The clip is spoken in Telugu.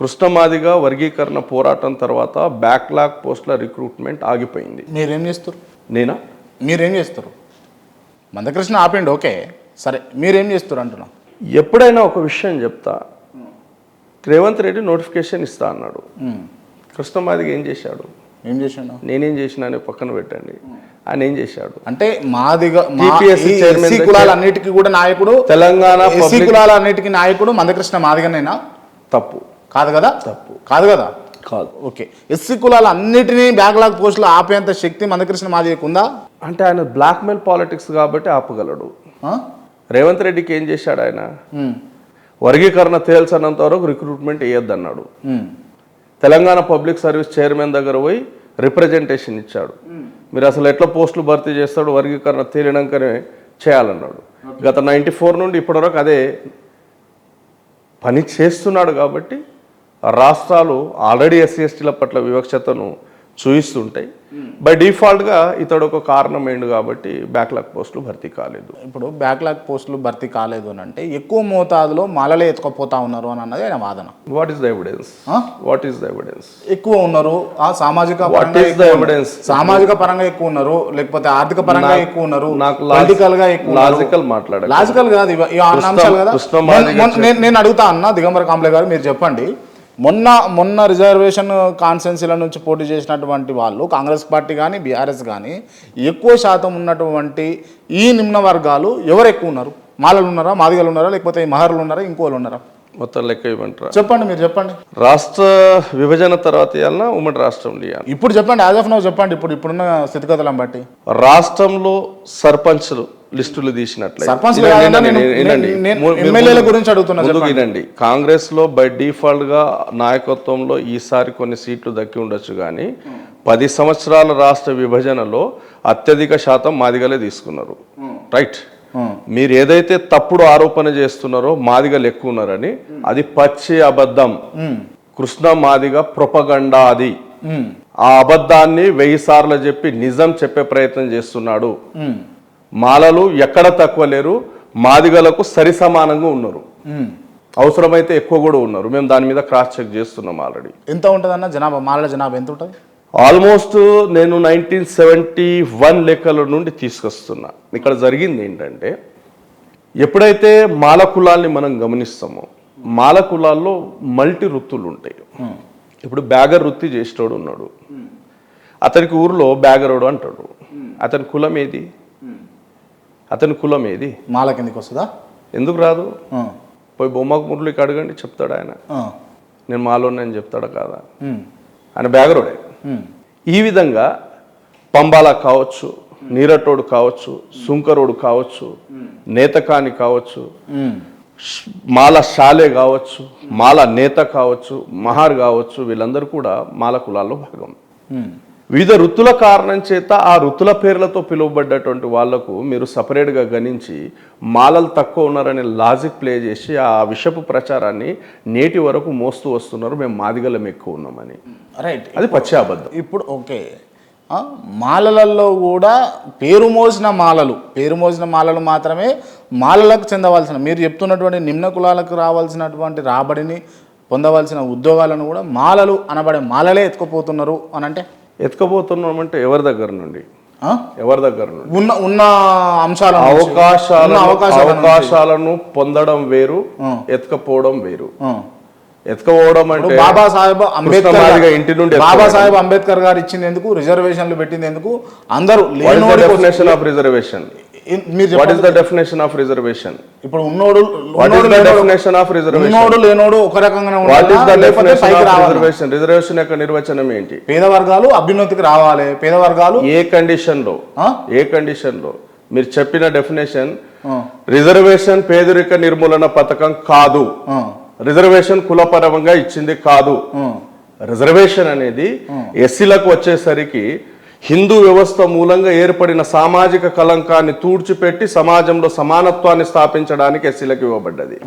కృష్ణమాదిగా వర్గీకరణ పోరాటం తర్వాత బ్యాక్లాగ్ పోస్టుల రిక్రూట్మెంట్ ఆగిపోయింది. మీరేం చేస్తారు? నేనా? మీరేం చేస్తారు? మందకృష్ణ ఆపండి ఓకే. సరే మీరేం చేస్తారు అంటున్నా? ఎప్పుడైనా ఒక విషయం చెప్తా. రేవంత్ రెడ్డి నోటిఫికేషన్ ఇస్తా అన్నాడు. కృష్ణమాదిగా ఏం చేశాడు? ఏం చేసాను నేనేం చేసినా అని పక్కన పెట్టండి. ఆయన ఏం చేశాడు? అంటే మాదిగా కులాలన్నిటికీ కూడా నాయకుడు తెలంగాణ కులాలన్నిటికీ నాయకుడు మందకృష్ణ మాదిగనేనా? తప్పు. కాదు కదా? తప్పు. కాదు కదా? కాదు. ఓకే. ఎస్సీ కులాలు అన్నిటినీ బ్యాక్లాగ్ పోస్టులు ఆపేంత శక్తి మందకృష్ణ మాదిగకు ఉందా అంటే ఆయన బ్లాక్మెయిల్ పాలిటిక్స్ కాబట్టి ఆపగలడు? రేవంత్ రెడ్డికి ఏం చేశాడు ఆయన? వర్గీకరణ తేల్చనంత వరకు రిక్రూట్మెంట్ వేయొద్దన్నాడు తెలంగాణ పబ్లిక్ సర్వీస్ చైర్మన్ దగ్గర పోయి రిప్రజెంటేషన్ ఇచ్చాడు. మీరు అసలు ఎట్లా పోస్టులు భర్తీ చేస్తాడు వర్గీకరణ తేలినాకనే చేయాలన్నాడు. గత నైంటీ ఫోర్ నుండి ఇప్పటివరకు అదే పని చేస్తున్నాడు కాబట్టి రాష్ట్రాలు ఆల్రెడీ ఎస్సీ ఎస్టీల పట్ల వివక్షతను చూయిస్తుంటాయి. బై డిఫాల్ట్గా ఇతడు ఒక కారణమైండు కాబట్టి బ్యాక్లాగ్ పోస్టులు భర్తీ కాలేదు. ఇప్పుడు బ్యాక్లాగ్ పోస్టులు భర్తీ కాలేదు అని అంటే ఎక్కువ మోతాదులో మాలలే ఎత్తుకపోతా ఉన్నారు అని అన్నది ఆయన వాదన. What is the evidence? What is the evidence ఎక్కువ ఉన్నారు. ఆ సామాజిక ఎక్కువ the ఉన్నారు. evidence? సామాజిక పరంగా ఎక్కువ ఉన్నారు. లేకపోతే ఆర్థిక పరంగా ఎక్కువ ఉన్నారు. నాకు పొలిటికల్గా ఎక్కువ. లాజికల్ మాట్లాడాలి లాజికల్ కాదు అంశాలు కదా. నేను నేను అడుగుతా అన్న దిగంబర కాంప్లే గారు మీరు చెప్పండి. మొన్న మొన్న రిజర్వేషన్ కాన్స్టెన్సీల నుంచి పోటీ చేసినటువంటి వాళ్ళు కాంగ్రెస్ పార్టీ కానీ బీఆర్ఎస్ కానీ ఎక్కువ శాతం ఉన్నటువంటి ఈ నిమ్న వర్గాలు ఎవరు ఎక్కువ ఉన్నారు? మాలలు ఉన్నారా? మాదిగలు ఉన్నారా? లేకపోతే ఈ మహర్లు ఉన్నారా? ఇంకోళ్ళు ఉన్నారా? మొత్తం లెక్క ఇవ్వమంటారా? చెప్పండి మీరు చెప్పండి. రాష్ట్ర విభజన తర్వాత ఇవ్వాలన్నా ఉమ్మడి రాష్ట్రంలో ఇవ్వాలి. ఇప్పుడు చెప్పండి యాజ్ ఆఫ్ నో చెప్పండి ఇప్పుడు ఇప్పుడున్న స్థితిగతులను బట్టి. రాష్ట్రంలో సర్పంచ్లు లిస్టులు తీసినట్లయితే. కాంగ్రెస్లో బై డిఫాల్ట్గా నాయకత్వంలో ఈసారి కొన్ని సీట్లు దక్కి ఉండొచ్చు కానీ పది సంవత్సరాల రాష్ట్ర విభజనలో అత్యధిక శాతం మాదిగలే తీసుకున్నారు. రైట్ మీరు ఏదైతే తప్పుడు ఆరోపణ చేస్తున్నారో మాదిగలు ఎక్కువ ఉన్నారని అది పచ్చి అబద్ధం. కృష్ణ మాదిగ ప్రొపగండా అది ఆ అబద్ధాన్ని వెయ్యి సార్లు చెప్పి నిజం చెప్పే ప్రయత్నం చేస్తున్నాడు. మాలలు ఎక్కడ తక్కువ లేరు మాదిగలకు సరి సమానంగా ఉన్నారు. అవసరమైతే ఎక్కువ కూడా ఉన్నారు. మేము దాని మీద క్రాస్ చెక్ చేస్తున్నాం ఆల్రెడీ. ఎంత ఉంటుందన్న జనాభా? మాలల జనాభా ఎంత ఉంటుంది? ఆల్మోస్ట్ నేను నైన్టీన్ సెవెంటీ వన్ లెక్కల నుండి తీసుకొస్తున్నా. ఇక్కడ జరిగింది ఏంటంటే ఎప్పుడైతే మాల కులాల్ని మనం గమనిస్తామో మాల కులాల్లో మల్టీ వృత్తులు ఉంటాయి. ఉమ్, ఇప్పుడు బ్యాగర్ వృత్తి చేసేటోడు ఉన్నాడు. అతనికి ఊరిలో బ్యాగరోడు అంటాడు. అతని కులం ఏది? అతని కులం ఏది? మాల కిందకి వస్తుందా? ఎందుకు రాదు? పోయి బొమ్మకు మురళికి అడగండి చెప్తాడు ఆయన. నేను మాలోనే అని చెప్తాడా కాదా? ఆయన బ్యాగరోడే. ఈ విధంగా పంబాల కావచ్చు నీరటోడు కావచ్చు సుంకరోడు కావచ్చు నేతకాని కావచ్చు మాల షాలే కావచ్చు మాల నేత కావచ్చు మహార్ కావచ్చు వీళ్ళందరూ కూడా మాల కులాల్లో భాగం. వివిధ వృత్తుల కారణం చేత ఆ వృత్తుల పేర్లతో పిలువబడ్డటువంటి వాళ్ళకు మీరు సపరేట్గా గణించి మాలలు తక్కువ ఉన్నారనే లాజిక్ ప్లే చేసి ఆ విషపు ప్రచారాన్ని నేటి వరకు మోస్తూ వస్తున్నారు. మేము మాదిగలం ఎక్కువ ఉన్నామని. రైట్. అది పచ్చి అబద్ధం. ఇప్పుడు ఓకే. మాలలలో కూడా పేరు మోసిన మాలలు పేరు మోసిన మాలలు మాత్రమే మాలలకు చెందవలసిన మీరు చెప్తున్నటువంటి నిమ్న కులాలకు రావాల్సినటువంటి రాబడిని పొందవలసిన ఉద్యోగాలను కూడా మాలలు అనబడే మాలలే ఎత్తుకుపోతున్నారు అని అంటే ఎత్తుకపోతున్నామంటే ఎవరి దగ్గర నుండి? ఎవరి దగ్గర నుండి? ఉన్న ఉన్న అంశాల అవకాశాలను. అవకాశాలను పొందడం వేరు ఎత్తుకపోవడం వేరు. ఎత్తుకపోవడం అంటే బాబాసాహెబ్ అంబేద్కర్ ఇంటి నుండి బాబాసాహెబ్ అంబేద్కర్ గారు ఇచ్చింది ఎందుకు? రిజర్వేషన్లు పెట్టింది ఎందుకు? అందరూ డెఫినేషన్ ఆఫ్ రిజర్వేషన్ మీరు what is the definition of reservation ఇప్పుడు ఉన్నోడు వాట్ ఉన్నోడు ఇస్ ద లేనోడు- డెఫినేషన్ ఆఫ్ రిజర్వేషన్ ఉన్నోడు లేనోడు ఒక రకంగానే వాట్ ఇస్ ద ఉండాలా? లేకపోతే డెఫినేషన్ పైకి ఆఫ్ రావాలా? రిజర్వేషన్ రిజర్వేషన్ యొక్క నిర్వచనం ఏంటి? పేద వర్గాలు అభ్యున్నతికి రావాలి. పేద వర్గాలు ఏ కండిషన్లో? ఏ కండిషన్లో మీరు చెప్పిన డెఫినేషన్ రిజర్వేషన్ పేదరిక నిర్మూలన పథకం కాదు. రిజర్వేషన్ కులపరంగా ఇచ్చింది కాదు. రిజర్వేషన్ అనేది ఎస్సీలకు వచ్చేసరికి హిందూ వ్యవస్థ మూలంగా ఏర్పడిన సామాజిక కలంకాన్ని తూడ్చిపెట్టి సమాజంలో సమానత్వాన్ని స్థాపించడానికి ఎస్సీలకు ఇవ్వబడ్డది.